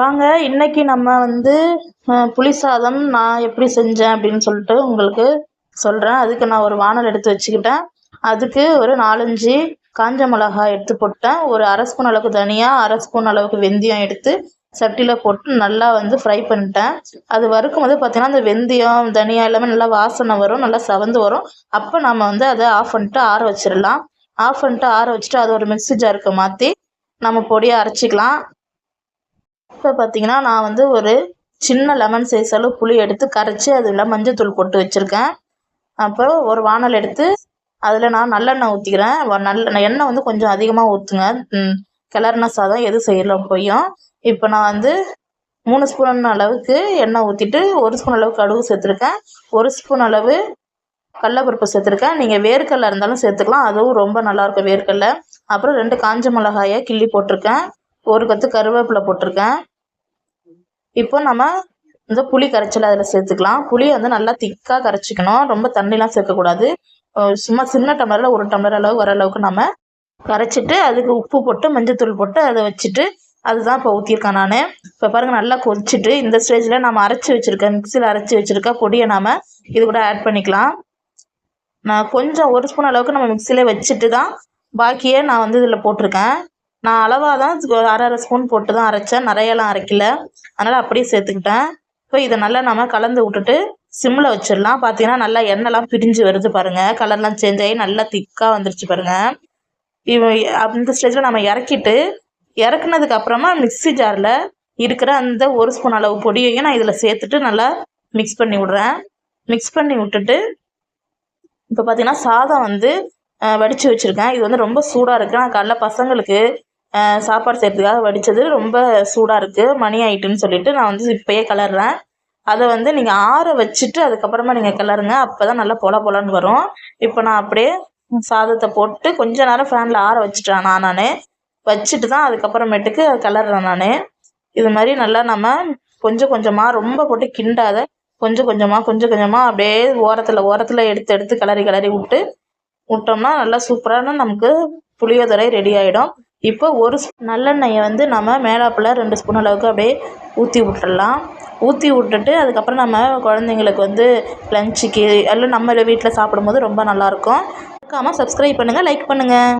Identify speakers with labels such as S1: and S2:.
S1: வாங்க இன்னைக்கு நம்ம வந்து புளி சாதம் நான் எப்படி செஞ்சேன் அப்படின்னு சொல்லிட்டு உங்களுக்கு சொல்கிறேன் அதுக்கு நான் ஒரு வானல் எடுத்து வச்சுக்கிட்டேன் அதுக்கு ஒரு நாலஞ்சு காஞ்ச மிளகாய் எடுத்து போட்டேன் ஒரு அரை ஸ்பூன் அளவுக்கு தனியாக அரை ஸ்பூன் அளவுக்கு வெந்தயம் எடுத்து சட்டியில் போட்டு நல்லா வந்து ஃப்ரை பண்ணிட்டேன் அது வறுக்கும் போது பார்த்திங்கன்னா அந்த வெந்தயம் தனியாக எல்லாமே நல்லா வாசனை வரும் நல்லா சவந்து வரும் அப்போ நம்ம வந்து அதை ஆஃப் பண்ணிட்டு ஆற வச்சிடலாம் ஆஃப் பண்ணிட்டு ஆற வச்சுட்டு அது ஒரு மிக்சி ஜாருக்கு மாற்றி நம்ம பொடியை அரைச்சிக்கலாம் இப்போ பார்த்தீங்கன்னா நான் வந்து ஒரு சின்ன லெமன் சைஸ் அளவு புளி எடுத்து கரைச்சி அதில் மஞ்சத்தூள் போட்டு வச்சுருக்கேன் அப்புறம் ஒரு வானல் எடுத்து அதில் நான் நல்லெண்ணெய் ஊற்றிக்கிறேன் நல்ல எண்ணெய் வந்து கொஞ்சம் அதிகமாக ஊற்றுங்க கிளறின சாதம் எது செய்யலாம் போயும் இப்போ நான் வந்து மூணு ஸ்பூன் அளவுக்கு எண்ணெய் ஊற்றிட்டு ஒரு ஸ்பூன் அளவுக்கு கடுகு சேர்த்துருக்கேன் ஒரு ஸ்பூன் அளவு கடலப்பருப்பு சேர்த்துருக்கேன் நீங்கள் வேர்க்கடல இருந்தாலும் சேர்த்துக்கலாம் அதுவும் ரொம்ப நல்லாயிருக்கும் வேர்க்கடலை அப்புறம் ரெண்டு காஞ்ச மிளகாயை கிள்ளி போட்டிருக்கேன் ஒரு கத்து கருவேப்பிலை போட்டிருக்கேன் இப்போ நம்ம இந்த புளி கரைச்சல அதில் சேர்த்துக்கலாம் புளியை வந்து நல்லா திக்காக கரைச்சிக்கணும் ரொம்ப தண்ணிலாம் சேர்க்கக்கூடாது சும்மா சின்ன டம்ளரில் ஒரு டம்ளர் அளவு வர அளவுக்கு நம்ம கரைச்சிட்டு அதுக்கு உப்பு போட்டு மஞ்சத்தூள் போட்டு அதை வச்சுட்டு அதுதான் இப்போ ஊற்றிருக்கேன் நான் இப்போ பாருங்கள் நல்லா கொதிச்சுட்டு இந்த ஸ்டேஜில் நம்ம அரைச்சி வச்சுருக்கேன் மிக்சியில் அரைச்சி வச்சுருக்க பொடியை நாம் இது கூட ஆட் பண்ணிக்கலாம் நான் கொஞ்சம் ஒரு ஸ்பூன் அளவுக்கு நம்ம மிக்சியிலே வச்சுட்டு தான் பாக்கியே நான் வந்து இதில் போட்டிருக்கேன் நான் அளவாக தான் அரை அரை ஸ்பூன் போட்டு தான் அரைச்சேன் நிறையெல்லாம் அரைக்கல அதனால் அப்படியே சேர்த்துக்கிட்டேன் இப்போ இதை நல்லா நம்ம கலந்து விட்டுட்டு சிம்மில் வச்சிடலாம் பார்த்தீங்கன்னா நல்லா எண்ணெய்லாம் பிரிஞ்சு வருது பாருங்கள் கலர்லாம் சேஞ்ச் ஆகி நல்லா திக்காக வந்துருச்சு பாருங்கள் இவன் அந்த ஸ்டேஜில் நம்ம இறக்கிட்டு இறக்குனதுக்கு அப்புறமா மிக்ஸி ஜாரில் இருக்கிற அந்த ஒரு ஸ்பூன் அளவு பொடியையும் நான் இதில் சேர்த்துட்டு நல்லா மிக்ஸ் பண்ணி விட்றேன் மிக்ஸ் பண்ணி விட்டுட்டு இப்போ பார்த்தீங்கன்னா சாதம் வந்து வடித்து வச்சுருக்கேன் இது வந்து ரொம்ப சூடாக இருக்குது நான் காலைல பசங்களுக்கு சாப்பாடு செய்கிறதுக்காக வடித்தது ரொம்ப சூடாக இருக்குது மணி ஆகிட்டுன்னு சொல்லிட்டு நான் வந்து இப்போயே கிளறேன் அதை வந்து நீங்கள் ஆற வச்சுட்டு அதுக்கப்புறமா நீங்கள் கிளறுங்க அப்போ தான் நல்லா பொல பொலன்னு வரும் இப்போ நான் அப்படியே சாதத்தை போட்டு கொஞ்ச நேரம் ஃபேனில் ஆற வச்சுட்டேன் நான் நான் வச்சுட்டு தான் அதுக்கப்புறமேட்டுக்கு கிளறேன் நான் இது மாதிரி நல்லா நம்ம கொஞ்சம் கொஞ்சமாக ரொம்ப போட்டு கிண்டாத கொஞ்சம் கொஞ்சமாக கொஞ்சம் கொஞ்சமாக அப்படியே ஓரத்தில் ஓரத்தில் எடுத்து எடுத்து கிளறி கிளறி விட்டு விட்டோம்னா நல்லா சூப்பரான நமக்கு புளியோதரை ரெடி ஆகிடும் இப்போ ஒரு நல்லெண்ணெயை வந்து நம்ம மேலாப்பில் ரெண்டு ஸ்பூன் அளவுக்கு அப்படியே ஊற்றி விட்டுடலாம் ஊற்றி விட்டுட்டு அதுக்கப்புறம் நம்ம குழந்தைங்களுக்கு வந்து லஞ்சுக்கு எல்லாம் நம்ம வீட்டில் சாப்பிடும்போது ரொம்ப நல்லாயிருக்கும் மறக்காமல் சப்ஸ்கிரைப் பண்ணுங்கள் லைக் பண்ணுங்கள்